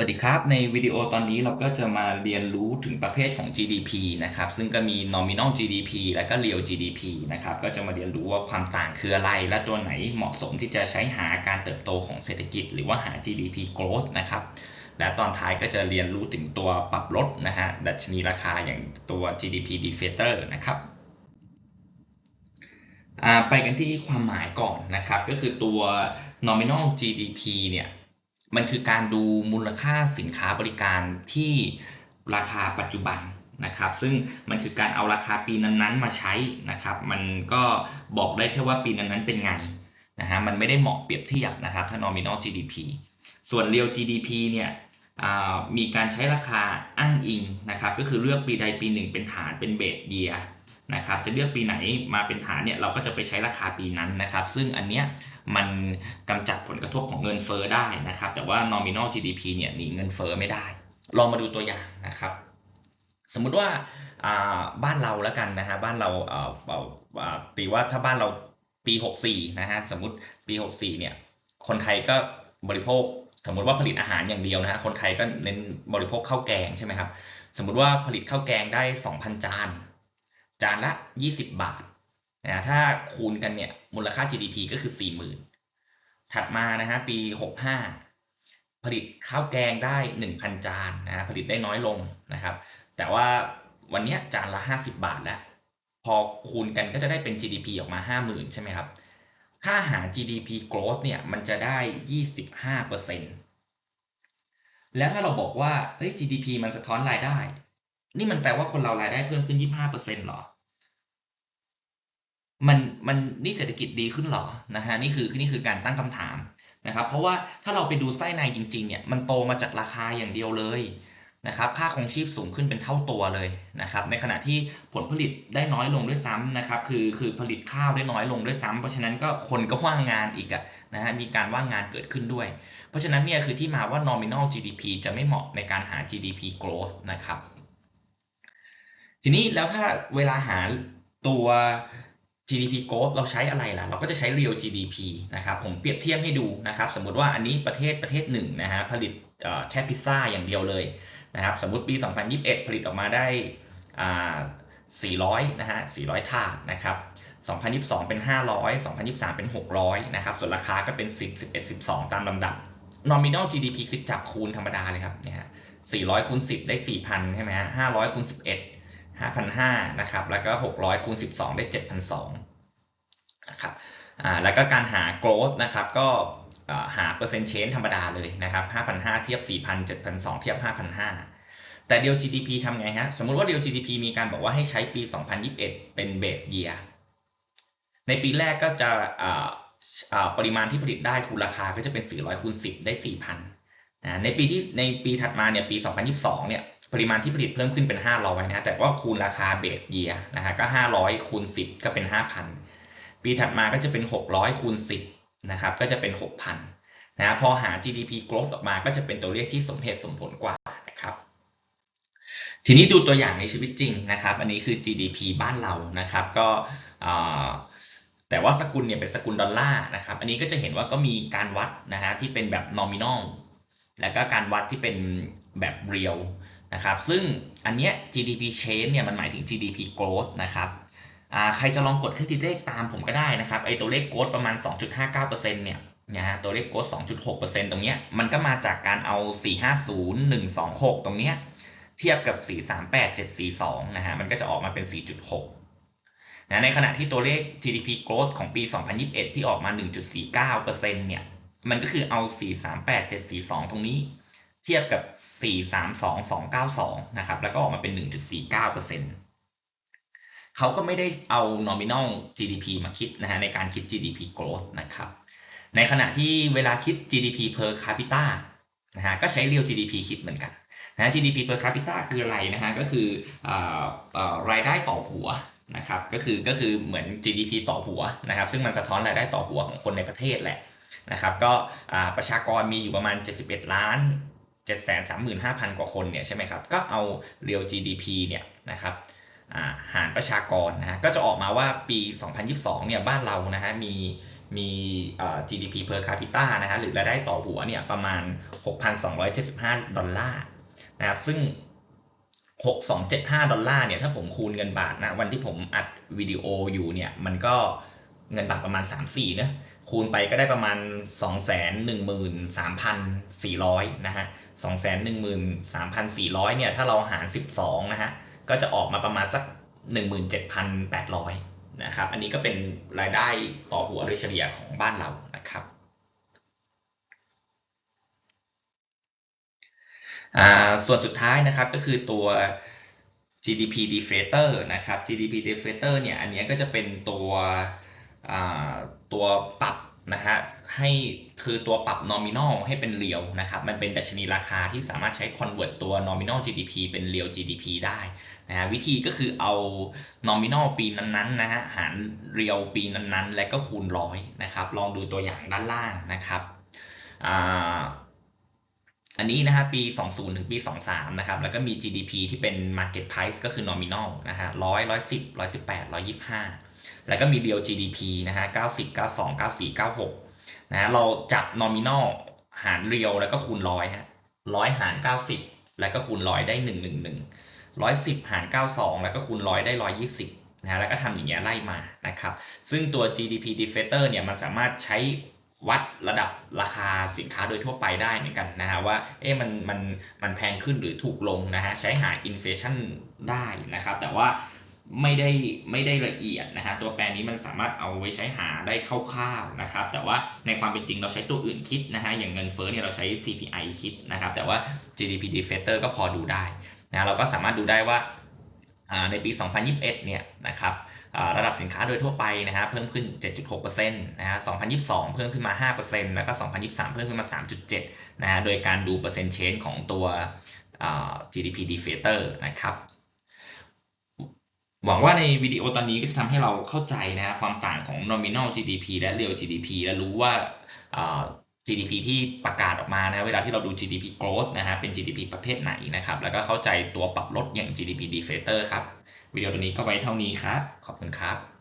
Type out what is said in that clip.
วัสดีครับ ในวิดีโอตอนนี้เราก็จะมาเรียนรู้ถึงประเภทของ GDP นะครับ ซึ่งก็มี nominal GDP และก็ real GDP นะครับ ก็จะมาเรียนรู้ว่าความต่างคืออะไร และตัวไหนเหมาะสมที่จะใช้หาการเติบโตของเศรษฐกิจ หรือว่าหา GDP growth นะครับ และตอนท้ายก็จะเรียนรู้ถึงตัวปรับลดนะฮะ ดัชนีราคาอย่างตัว GDP deflator นะครับไปกันที่ความหมายก่อนนะครับ ก็คือตัว nominal GDP เนี่ย มันคือการดูมูลค่าสินค้าบริการที่ราคาปัจจุบันนะครับ ซึ่งมันคือการเอาราคาปีนั้นๆมาใช้นะครับ มันก็บอกได้แค่ว่าปีนั้นๆเป็นไงนะฮะมันไม่ได้เหมาะเปรียบเทียบนะครับถ้า nominal GDP ส่วน real GDP เนี่ยมีการใช้ราคาอ้างอิงนะครับ ก็คือเลือกปีใดปีหนึ่งเป็นฐานเป็นเบสเยีย นะครับจะเลือกปีไหนมาเป็นฐานเนี่ยเราก็จะไปใช้ราคาปีนั้นนะครับ ซึ่งอันเนี้ยมันกำจัดผลกระทบของเงินเฟอ้อได้นะครับ แต่ว่า nominal GDP เนี่ยหนีเงินเฟอ้อไม่ได้ ลองมาดูตัวอย่างนะครับ สมมุติว่าบ้านเราแล้วกันนะฮะบ้านเราตีว่าถ้าบ้านเราปี 64นะฮะสมมติปี 64เนี่ยคนไทยก็บริโภคสมมติว่าผลิตอาหารอย่างเดียวนะฮะคนไทยก็เน้นบริโภคข้าวแกงใช่ไหมครับสมมุติว่าผลิตข้าวแกงได้ 2,000 จาน จานละ 20 บาทนะถ้าคูณกันเนี่ยมูลค่า GDP ก็คือ 40,000 ถัดมานะฮะปี 65 ผลิตข้าวแกงได้ 1,000 จานนะผลิตได้น้อยลงนะครับ แต่ว่าวันนี้จานละ 50 บาทแล้วพอคูณกันก็จะได้เป็น GDP ออกมา 50,000 ใช่ไหมครับ ค่าหา GDP growth เนี่ยมันจะได้ 25%แล้วถ้าเราบอกว่าเฮ้ย GDP มันสะท้อนรายได้ นี่มันแปลว่าคนเรารายได้เพิ่มขึ้น25%หรอ มันมันนี่เศรษฐกิจดีขึ้นหรอนะฮะนี่คือนี่คือการตั้งคำถามนะครับ เพราะว่าถ้าเราไปดูไส้ในจริง ๆ เนี่ยมันโตมาจากราคาอย่างเดียวเลยนะครับค่าครองชีพสูงขึ้นเป็นเท่าตัวเลยนะครับ ในขณะที่ผลผลิตได้น้อยลงด้วยซ้ำนะครับ คือคือผลิตข้าวได้น้อยลงด้วยซ้ำเพราะฉะนั้นก็คนก็ว่างงานอีกอะนะฮะมีการว่างงานเกิดขึ้นด้วย เพราะฉะนั้นเนี่ยคือที่มาว่า nominal GDP จะไม่เหมาะในการหา GDP growth นะครับ ทีนี้แล้วถ้าเวลาหาตัว GDP growth เราใช้อะไรล่ะ เราก็จะใช้ real GDP นะครับ ผมเปรียบเทียบให้ดูนะครับ สมมุติว่าอันนี้ประเทศประเทศหนึ่งนะฮะผลิตแค่พิซซ่าอย่างเดียวเลยนะครับ สมมติปี 2021 ผลิตออกมาได้400นะฮะ400 ถาดนะครับ 2022 เป็น 500 2023 เป็น 600 นะครับ ส่วนราคาก็เป็น 10 11 12 ตามลำดับ nominal GDP คือจับคูณธรรมดาเลยครับเนี่ยฮะ400คูณ10 ได้ 4,000 ใช่ไหมฮะ500คูณ11 5,500นะครับแล้วก็ 600คูณ12 ได้ 7,200นะครับอ่าแล้วก็การหา growth นะครับก็หาเปอร์เซ็นต์เชนธรรมดาเลยนะครับ5,500 เทียบ 4,000 7,200 เทียบ 5,500 แต่เดียว GDP ทำไงฮะ สมมุติว่าเดียว GDP มีการบอกว่าให้ใช้ปี 2021 เป็น base year ในปีแรกก็จะปริมาณที่ผลิตได้คูณราคาก็จะเป็น 400คูณ10 ได้ 4,000ในปีที่ในปีถัดมาเนี่ยปี 2022 เนี่ย ปริมาณที่ผลิตเพิ่มขึ้นเป็น 500นะแต่ว่าคูณราคาเบสเยียนะฮะก็ 500คูณ10 ก็เป็น 5,000 ปีถัดมาก็จะเป็น 600คูณ10นะครับก็จะเป็น 6,000นะพอหา GDP growth ออกมาก็จะเป็นตัวเลขที่สมเหตุสมผลกว่านะครับทีนี้ดูตัวอย่างในชีวิตจริงนะครับ อันนี้คือ GDP บ้านเรานะครับก็แต่ว่าสกุลเนี่ยเป็นสกุลดอลลาร์นะครับ อันนี้ก็จะเห็นว่าก็มีการวัดนะฮะที่เป็นแบบ nominal แล้วก็การวัดที่เป็นแบบ real นะครับซึ่งอันเนี้ย GDP change เนี่ยมันหมายถึง GDP growth นะครับใครจะลองกดขึ้นที่เลขตามผมก็ได้นะครับไอตัวเลข growth ประมาณ 2.59%เนี่ยนะฮะตัวเลข growth 2.6%ตรงเนี้ยมันก็มาจากการเอา 450 126 ตรงเนี้ยเทียบกับ 438 742 นะฮะมันก็จะออกมาเป็น 4.6นะในขณะที่ตัวเลข GDP growth ของปี 2021 ที่ออกมา 1.49%เนี่ยมันก็คือเอา 438 742 ตรงนี้ ทียบกับ 432292 นะครับ แล้วก็ออกมาเป็น 1.49%เขาก็ไม่ได้เอา nominal GDP มาคิดนะฮะในการคิด GDP growth นะครับ ในขณะที่เวลาคิด GDP per capita นะฮะ ก็ใช้ real GDP คิดเหมือนกันนะ GDP per capita คืออะไรนะฮะ ก็คืออรายได้ต่อหัวนะครับ ก็คือก็คือเหมือน GDP ต่อหัวนะครับ ซึ่งมันสะท้อนรายได้ต่อหัวของคนในประเทศแหละนะครับ ก็ประชากรมีอยู่ประมาณ 71 ล้าน 735,000 กว่าคนเนี่ยใช่ไหมครับ ก็เอา real GDP เนี่ยนะครับหารประชากรนะฮะ ก็จะออกมาว่าปี 2022 เนี่ยบ้านเรานะฮะมีมี GDP per capita นะฮะหรือรายได้ต่อหัวเนี่ยประมาณ 6,275 ดอลลาร์นะครับซึ่ง 6275 ดอลลาร์เนี่ยถ้าผมคูณเงินบาทนะวันที่ผมอัดวิดีโออยู่เนี่ยมันก็เงินบาทประมาณ 3-4เนะ คูณไปก็ได้ประมาณ 213,400 นะฮะ 213,400 เนี่ย ถ้าเราหาร 12 นะฮะ ก็จะออกมาประมาณสัก 17,800 นะครับ อันนี้ก็เป็นรายได้ต่อหัวโดยเฉลี่ยของบ้านเรานะครับส่วนสุดท้ายนะครับก็คือตัว GDP deflator นะครับ GDP deflator เนี่ย อันนี้ก็จะเป็นตัว ตัวปรับนะฮะให้คือตัวปรับ nominal ให้เป็น real นะครับ มันเป็นดัชนีราคาที่สามารถใช้ convert ตัว nominal GDP เป็น real GDP ได้นะฮะวิธีก็คือเอา nominal ปีนั้นๆนะฮะหาร real ปีนั้นๆ และก็คูณร้อยนะครับ ลองดูตัวอย่างด้านล่างนะครับอันนี้นะฮะปี 20 ถึงปี 23 นะครับ แล้วก็มี GDP ที่เป็น market price ก็คือ nominal นะฮะ100 110 118 125 แล้วก็มี real GDP นะฮะ90 92 94 96นะฮะเราจับ nominal หาร real แล้วก็คูณร้อยฮะร้อยหาร 90 แล้วก็คูณร้อยได้ 111 110 หาร 92 แล้วก็คูณร้อยได้ 120นะฮะแล้วก็ทำอย่างเงี้ยไล่มานะครับ ซึ่งตัว GDP deflator เนี่ยมันสามารถใช้วัดระดับราคาสินค้าโดยทั่วไปได้เหมือนกันนะฮะว่าเอ๊ะมันมันมันแพงขึ้นหรือถูกลงนะฮะใช้หาอินเฟชันได้นะครับ แต่ว่า ไม่ได้ไม่ได้ละเอียดนะฮะตัวแปรนี้มันสามารถเอาไว้ใช้หาได้คร่าวๆนะครับ แต่ว่าในความเป็นจริงเราใช้ตัวอื่นคิดนะฮะอย่างเงินเฟ้อเนี่ยเราใช้ CPI คิดนะครับ แต่ว่า GDP deflator ก็พอดูได้นะเราก็สามารถดูได้ว่าในปี 2021 เนี่ยนะครับระดับสินค้าโดยทั่วไปนะฮะเพิ่มขึ้น 7.6%นะฮะ 2022 เพิ่มขึ้นมา 5%แล้วก็ 2023 เพิ่มขึ้นมา 3.7 นะฮะ โดยการดูเปอร์เซ็นต์เชนของตัว GDP deflator นะครับ หวังว่าในวิดีโอตอนนี้ก็จะทำให้เราเข้าใจนะความต่างของ nominal GDP และ real GDP และรู้ว่า GDP ที่ประกาศออกมานะเวลาที่เราดู GDP growth นะฮะเป็น GDP ประเภทไหนนะครับ แล้วก็เข้าใจตัวปรับลดอย่าง GDP deflator ครับ วิดีโอตัวนี้ก็ไว้เท่านี้ครับ ขอบคุณครับ